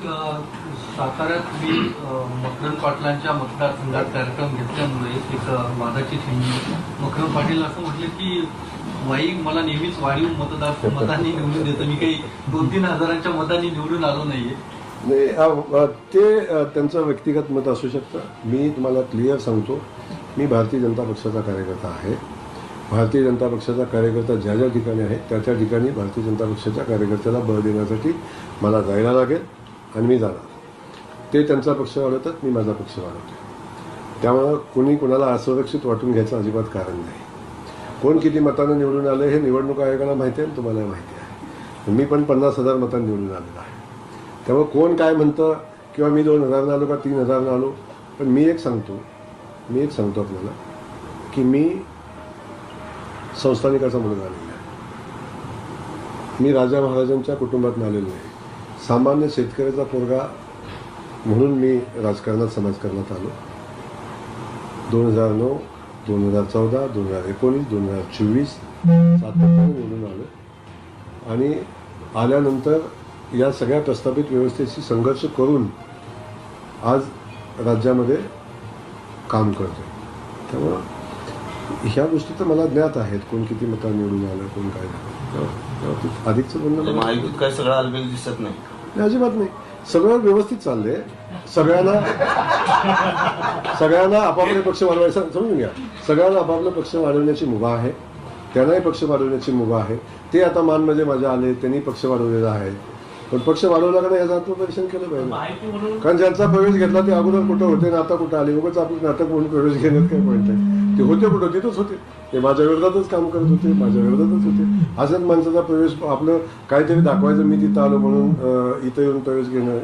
साताऱ्यात मी मकरंद पाटलांच्या मतदारसंघात कार्यक्रम घेतल्यामुळे एक वादाची थिंडी मकरंद पाटील असं म्हटलं की वाई मला नेहमीच वाढीव मतदार मतांनी निवडून देतं. मी काही दोन तीन हजारांच्या मतांनी निवडून आलो नाहीये. नाही ते त्यांचं व्यक्तिगत मत असू शकतं. मी तुम्हाला क्लिअर सांगतो मी भारतीय जनता पक्षाचा कार्यकर्ता आहे. भारतीय जनता पक्षाचा कार्यकर्ता ज्या ज्या ठिकाणी आहे त्या त्या ठिकाणी भारतीय जनता पक्षाच्या कार्यकर्त्याला बळ देण्यासाठी मला जायला लागेल. आणि मी जाणार. ते त्यांचा पक्ष वाढवतात मी माझा पक्ष वाढवतो. त्यामुळं कोणी कोणाला असुरक्षित वाटून घ्यायचं अजिबात कारण नाही. कोण किती मतानं निवडून आलं हे निवडणूक आयोगाला माहिती आहे आणि तुम्हाला माहिती आहे. मी पण पन्नास हजार मतांनी निवडून आलेलो आहे. त्यामुळे कोण काय म्हणतं किंवा मी दोन हजारनं आलो का तीन हजारनं आलो पण मी एक सांगतो मी एक सांगतो आपल्याला की मी संस्थानिकाचा मुलगा आलेला आहे. मी राजा महाराजांच्या कुटुंबातून आलेलो आहे. सामान्य शेतकऱ्याचा पोरगा म्हणून मी राजकारणात समाजकारणात आलो. दोन हजार नऊ दोन हजार चौदा दोन हजार एकोणीस दोन हजार चोवीस सातत्याने निवडून आलो. आणि आल्यानंतर या सगळ्या प्रस्थापित व्यवस्थेशी संघर्ष करून आज राज्यामध्ये काम करतो त्यामुळं ह्या गोष्टी तर मला ज्ञात आहेत कोण किती मता निवडून आलं कोण काय झालं. अधिकचं बोलणं मला- महायुतीत काय सगळं आलबेल दिसत नाही. नाही, अजिबात नाही. सगळं व्यवस्थित चाललंय. सगळ्यांना सगळ्यांना आपापले पक्ष वाढवायचं समजून घ्या. सगळ्यांना आपापले पक्ष वाढवण्याची मुभा आहे. त्यांनाही पक्ष वाढवण्याची मुभा आहे. ते आता मानमध्ये माझ्या आले त्यांनी पक्ष वाढवलेला आहे. पण पक्ष वाढवला का नाही याचं आत्मपरीक्षण केलं पाहिजे. कारण ज्यांचा प्रवेश घेतला ते अगोदर कुठं होते आणि आता कुठं आले? उगाच आपलं नाटक म्हणून प्रवेश घेण्यात काय पॉईंट आहे ते होते कुठं तिथंच होते. ते माझ्या विरोधातच काम करत होते माझ्या विरोधातच होते. अशाच माणसाचा प्रवेश आपलं काहीतरी दाखवायचं मी तिथं आलो म्हणून इथं येऊन प्रवेश घेणं.